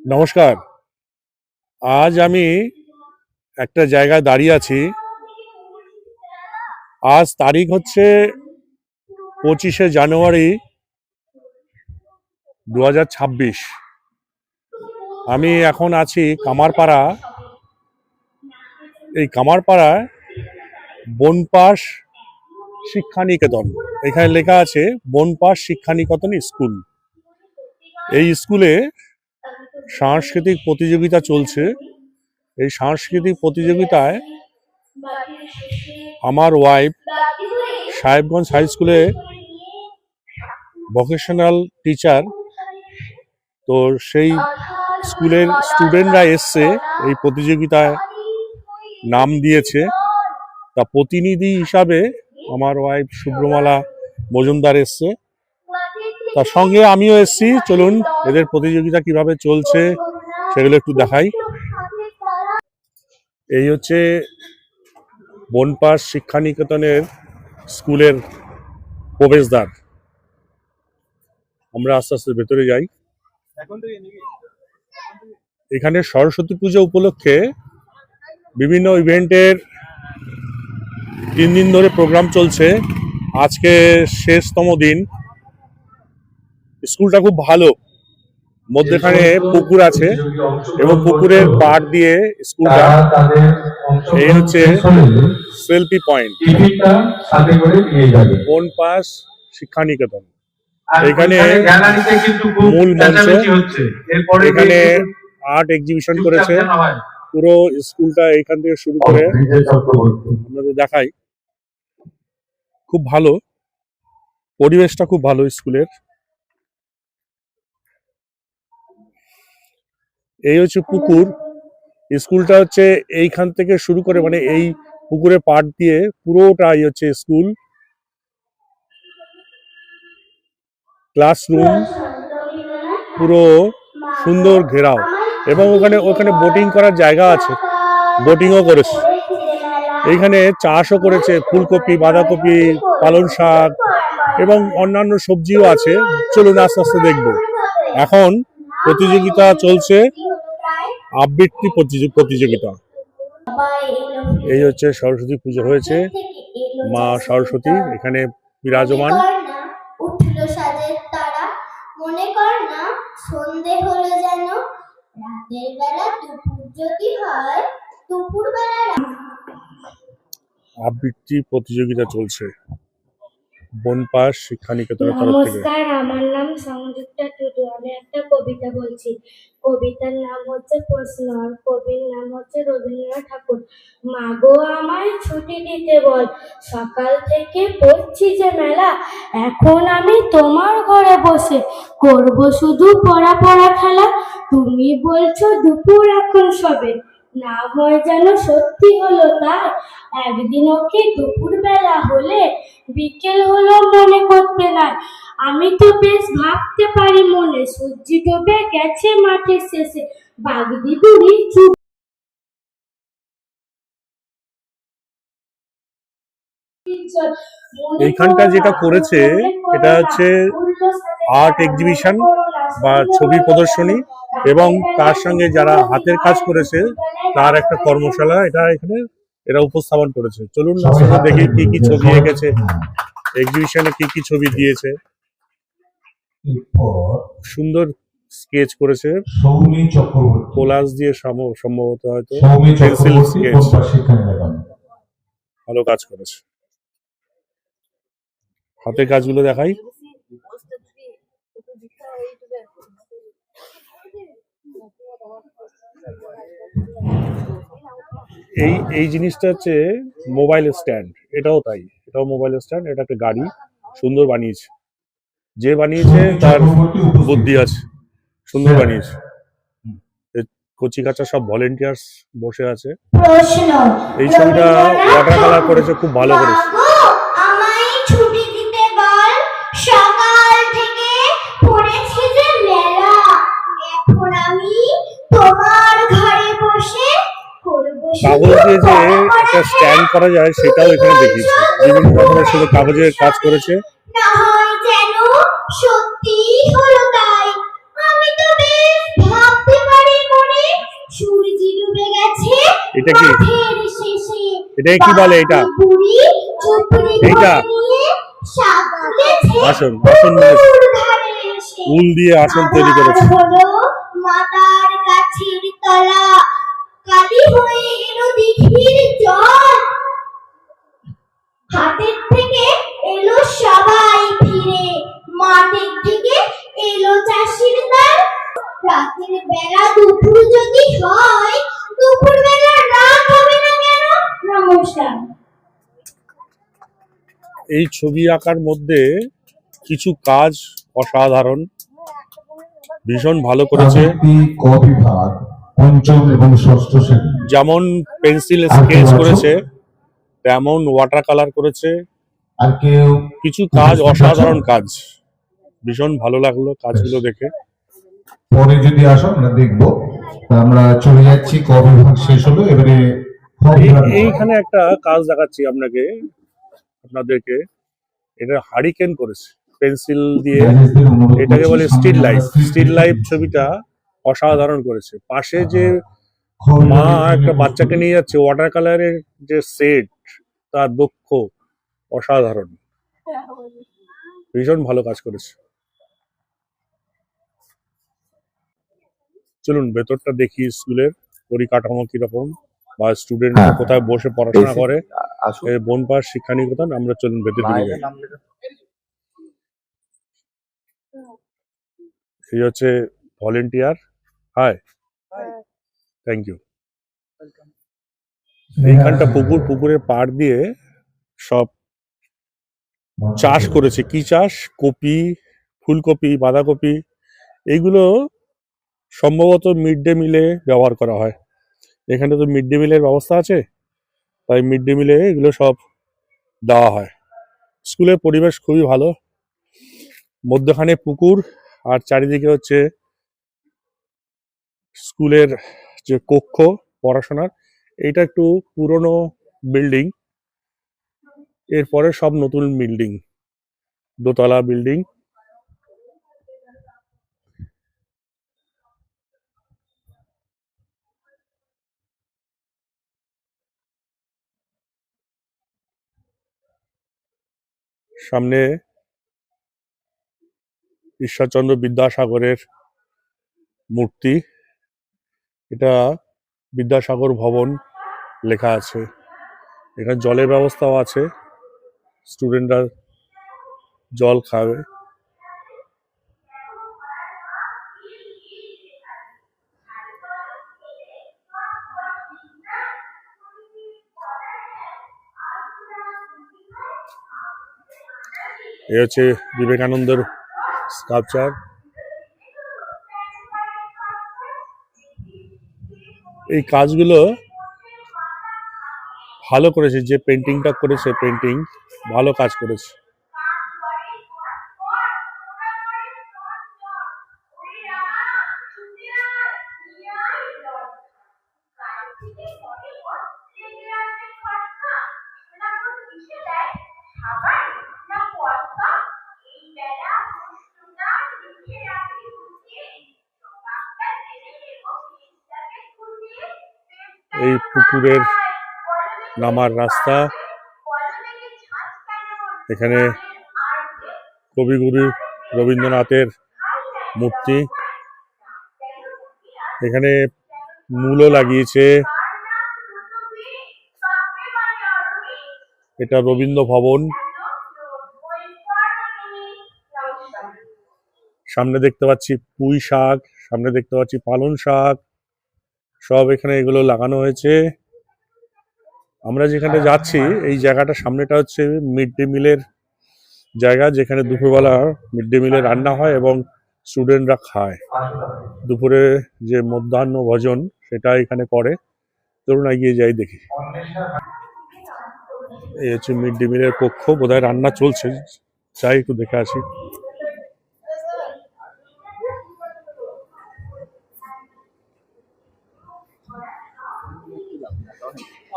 নমস্কার। আজ আমি একটা জায়গায় দাঁড়িয়ে আছি। আজ তারিখ হচ্ছে পঁচিশে জানুয়ারি দু হাজার ছাব্বিশ। আমি এখন আছি কামারপাড়া। এই কামারপাড়ায় বনপাস শিক্ষানিকেতন। এখানে লেখা আছে বনপাস শিক্ষানিকেতন স্কুল। এই স্কুলে সাংস্কৃতিক প্রতিযোগিতা চলছে। এই সাংস্কৃতিক প্রতিযোগিতায় আমার ওয়াইফ সাহেবগঞ্জ হাই স্কুলে ভোকেশনাল টিচার তো সেই স্কুলের স্টুডেন্টরা এসছে, এই প্রতিযোগিতায় নাম দিয়েছে। তা প্রতিনিধি হিসাবে আমার ওয়াইফ শুভ্রমালা মজুমদার এসছে। তার সঙ্গে আমিও এসছি। চলুন, এদের প্রতিযোগিতা কীভাবে চলছে সেগুলো একটু দেখাই। এই হচ্ছে বনপাস শিক্ষানিকেতনের স্কুলের প্রবেশদ্বার। আমরা আস্তে আস্তে ভেতরে যাই। এখানে সরস্বতী পুজো উপলক্ষে বিভিন্ন ইভেন্টের তিন দিন ধরে প্রোগ্রাম চলছে। আজকে শেষতম দিন। স্কুলটা খুব ভালো। মধ্যেখানে পুকুর আছে এবং পুকুরের পাড় দিয়ে স্কুলটা এই হচ্ছে selfie point Banpas Shikshaniketan. এখানে মূল মঞ্চ, এখানে আর্ট এক্সিবিশন করেছে। পুরো স্কুলটা এখান থেকে শুরু করে আপনাদের দেখাই। খুব ভালো। পরিবেশটা খুব ভালো স্কুলের। এই হচ্ছে পুকুর। স্কুলটা হচ্ছে এইখান থেকে শুরু করে মানে এই পুকুরে পাট দিয়ে পুরোটাই হচ্ছে স্কুল। ক্লাসরুম, পুরো সুন্দর ঘেরাও। এবং ওখানে ওখানে বোটিং করার জায়গা আছে। বোটিংও করেছে। এইখানে চাষও করেছে, ফুলকপি, বাঁধাকপি, পালং শাক এবং অন্যান্য সবজিও আছে। চলুন আস্তে আস্তে দেখব। এখন প্রতিযোগিতা চলছে। আবৃত্তি প্রতিযোগ- প্রতিযোগিতা। এই হচ্ছে সরস্বতী পুজো হয়েছে। মা সরস্বতী এখানে বিরাজমান। উঠল সাজের তারা। মনে কর না সন্ধে হলো যেন। রাতের বেলা দুপুর যদি হয় দুপুর বেলা আবৃত্তি প্রতিযোগিতা চলছে। বনপাস শিক্ষানিকেতনের নমস্কার, আমার নাম সংযুক্তা টুডু। আমি একটা কবিতা বলছি। কবিতার নাম হচ্ছে প্রশ্ন আর কবির নাম হচ্ছে রবীন্দ্রনাথ ঠাকুর। মাগো, আমায় ছুটি দিতে বল। সকাল থেকে পড়ছি যে মেলা, এখন আমি তোমার ঘরে বসে। করব শুধু পড়া পড়া খেলা। তুমি বলছো দুপুর এখন সবে। না হয় যেন সত্যি হলো তাই একদিন ওকে দুপুর বেলা হলে বিকেল হলো মনে করতে নাই। আমি তো বেশ ভাবতে পারি মনে সূর্য ডুবে গেছে মাঠের শেষে। বাগদি বুড়ি চুপ এইখানটা যেটা করেছে, এটা হচ্ছে art exhibition বা ছবি প্রদর্শনী। এবং তার সঙ্গে যারা হাতের কাজ করেছে তার একটা কর্মশালা এটা এখানে এরা উপস্থাপন করেছে। চলুন দেখি কি কি ছবি এঁকেছে। এক্সিবিশনে কি কি ছবি দিয়েছে। সুন্দর স্কেচ করেছে। কোলাজ দিয়ে সম্ভ- সম্ভবত হয়তো পেন্সিল স্কেচ ভালো কাজ করেছে। হাতের কাজগুলো দেখাই। এই এই জিনিসটা হচ্ছে মোবাইল স্ট্যান্ড। এটাও তাই এটাও মোবাইল স্ট্যান্ড এটা একটা গাড়ি সুন্দর বানিয়েছে। যে বানিয়েছে তার বুদ্ধি আছে সুন্দর বানিয়েছে। কচি কাঁচা সব ভলেন্টিয়ার্স বসে আছে। এই ছবিটা ওয়াটার কালার করেছে খুব ভালো করেছে। কাগজ দিয়ে যে একটা স্ট্যান্ড করা যায়, সেটাও এখানে দেখিয়েছে বিভিন্ন রকমের শুধু কাগজের কাজ করেছে এটা কি এটা কি বলে এটা? ঘরে আসন আসন মানে। উল দিয়ে আসন তৈরি করেছে মাতার গাছের তলা হয়ে দিঘির জল হাতের থেকে এলো সবাই ফিরে। মাঠের দিকে এলো চাষির দল। রাতের বেলা দুপুর যদি হয় দুপুর বেলা রাত হবে না কেন? নমস্কার। এই ছবি আঁকার মধ্যে কিছু কাজ অসাধারণ। ভীষণ ভালো করেছে। পঞ্চম এবং ষষ্ঠ শ্রেণি। যেমন পেন্সিল স্কেচ করেছে তেমন ওয়াটার কালার করেছে। আর কেউ কিছু কাজ অসাধারণ কাজ। ভীষণ ভালো লাগল কাজগুলো দেখে। পরে যদি আসো আমরা দেখব। আমরা চলে যাচ্ছি ক বিভাগ শেষ হলো এবারে এইখানে একটা কাজ দেখাচ্ছি আপনাকে আপনাদেরকে। এটা হারিকেন করেছে পেন্সিল দিয়ে। এটাকে বলে স্টিল লাইফ। স্টিল লাইফ ছবিটা অসাধারণ করেছে। পাশে যে মা একটা বাচ্চাকে নিয়ে যাচ্ছে ওয়াটার কালারের যে সেট তার দক্ষ অসাধারণ। ভীষণ ভালো কাজ করেছে। চলুন ভেতরটা দেখি স্কুলের পরিকাঠামো কীরকম বা স্টুডেন্ট হ্যাঁ। কোথায় বসে পড়াশোনা করে। বনপাস শিক্ষা নিকেতন আমরা চলুন ভেতর দিকে যাই এই হচ্ছে ভলেন্টিয়ার হাই থ্যাংক ইউ এইখানটা পুকুর পুকুরের পাড় দিয়ে সব চাষ করেছে। কি চাষ? কপি ফুলকপি বাঁধাকপি। এইগুলো সম্ভবত মিড ডে মিলে ব্যবহার করা হয়। এখানে তো মিড ডে মিলের ব্যবস্থা আছে। তাই মিড ডে মিলে এগুলো সব দেওয়া হয়। স্কুলের পরিবেশ খুবই ভালো। মধ্যখানে পুকুর আর চারিদিকে হচ্ছে স্কুলের যে কক্ষ, পড়াশোনার, এইটা একটু পুরনো বিল্ডিং। এরপরে সব নতুন বিল্ডিং, দোতলা বিল্ডিং। সামনে ঈশ্বরচন্দ্র বিদ্যাসাগরের মূর্তি। এটা বিদ্যাসাগর ভবন লেখা আছে। এখানে জলের ব্যবস্থাও আছে। স্টুডেন্টরা জল খাবে। এ হচ্ছে বিবেকানন্দের স্কাল্পচার এই কাজগুলো ভালো করেছে যে পেন্টিংটা করেছে পেন্টিং ভালো কাজ করেছে। এই পুকুরের নামার রাস্তা। এখানে কবিগুরু রবীন্দ্রনাথের মূর্তি। এখানে মূলও লাগিয়েছে। এটা রবীন্দ্র ভবন। সামনে দেখতে পাচ্ছি পুঁই শাক, সামনে দেখতে পাচ্ছি পালং শাক। সব এখানে এগুলো লাগানো হয়েছে। আমরা যেখানে যাচ্ছি, এই জায়গাটা সামনেটা হচ্ছে মিড ডে মিলের জায়গা, যেখানে দুপুরবেলা মিড ডে মিলে রান্না হয় এবং স্টুডেন্টরা খায়। দুপুরে যে মধ্যাহ্ন ভোজন, সেটা এখানে করে। ধরুন এগিয়ে যাই দেখি। এই হচ্ছে মিড ডে মিলের কক্ষ, বোধহয় রান্না চলছে। যাই একটু দেখে আসি।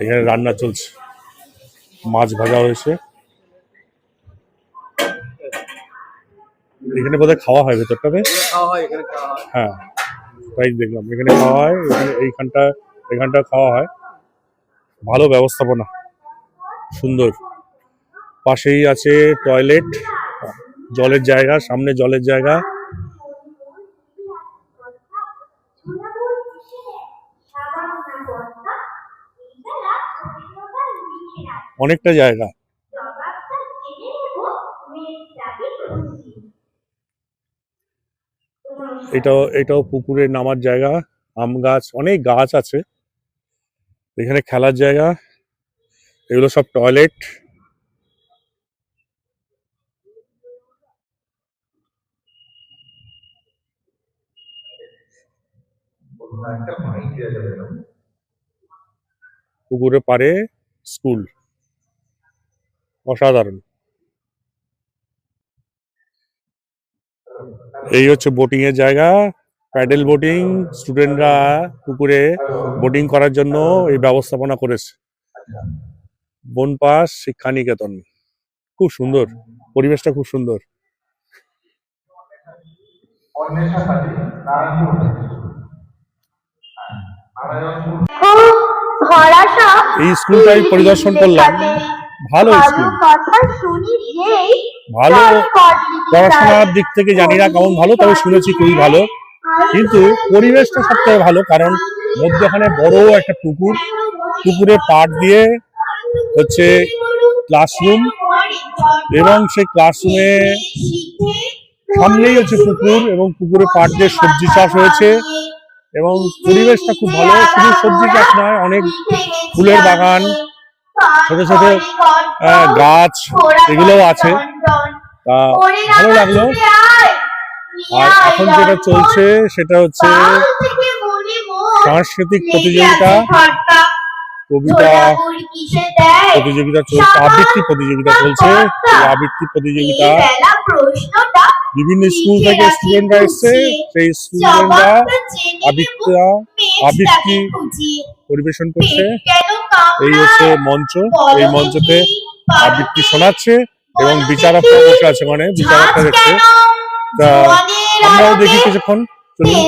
এখানে রান্না চলছে। মাছ ভাজা হয়েছে। এখানে বোধহয় খাওয়া হয় ভেতরটাতে হ্যাঁ তাই দেখলাম। এখানে খাওয়া হয় এখানে এইখানটা এখানটা খাওয়া হয়। ভালো ব্যবস্থাপনা সুন্দর। পাশেই আছে টয়লেট জলের জায়গা সামনে জলের জায়গা। অনেকটা জায়গা। এটাও এটাও পুকুরে নামার জায়গা, আম গাছ, অনেক গাছ আছে। এখানে খেলার জায়গা, এগুলো সব টয়লেট। পুকুরে পারে স্কুল। অসাধারণ। এই হচ্ছে বোটিং এর জায়গা। প্যাডেল বোটিং স্টুডেন্টরা পুকুরে বোটিং করার জন্য এই ব্যবস্থাপনা করেছে। বনপাস শিক্ষা নিকেতন খুব সুন্দর। পরিবেশটা খুব সুন্দর। এই স্কুলটাই পরিদর্শন করলাম। ভালো স্কুল। ভালো পড়াশোনার দিক থেকে জানি না কেমন ভালো তবে শুনেছি খুবই ভালো। কিন্তু পরিবেশটা সব থেকে ভালো কারণ মধ্যখানে বড় একটা পুকুর। পুকুরে পাট দিয়ে হচ্ছে ক্লাসরুম এবং সেই ক্লাসরুমে সামনেই হচ্ছে পুকুর এবং পুকুরে পাট দিয়ে সবজি চাষ হয়েছে। এবং পরিবেশটা খুব ভালো শুধু সবজি চাষ নয় অনেক ফুলের বাগান ছোট ছোট গাছ এগুলোও আছে। তা ভালো লাগল। আর এখন যেটা চলছে সেটা হচ্ছে সাংস্কৃতিক প্রতিযোগিতা। কবিতা প্রতিযোগিতা চলছে আবৃত্তি প্রতিযোগিতা চলছে। আবৃত্তি প্রতিযোগিতা বিভিন্ন স্কুল থেকে স্টুডেন্টরা এসছে। সেই স্টুডেন্টরা আবৃত্তি আবৃত্তি পরিবেশন করছে। এই হচ্ছে মঞ্চ এই মঞ্চতে আবৃত্তি শোনাচ্ছে এবং বিচারকরা বসে আছে মানে বিচারকরা দেখছে তা আমরাও দেখি কিছুক্ষণ চলুন।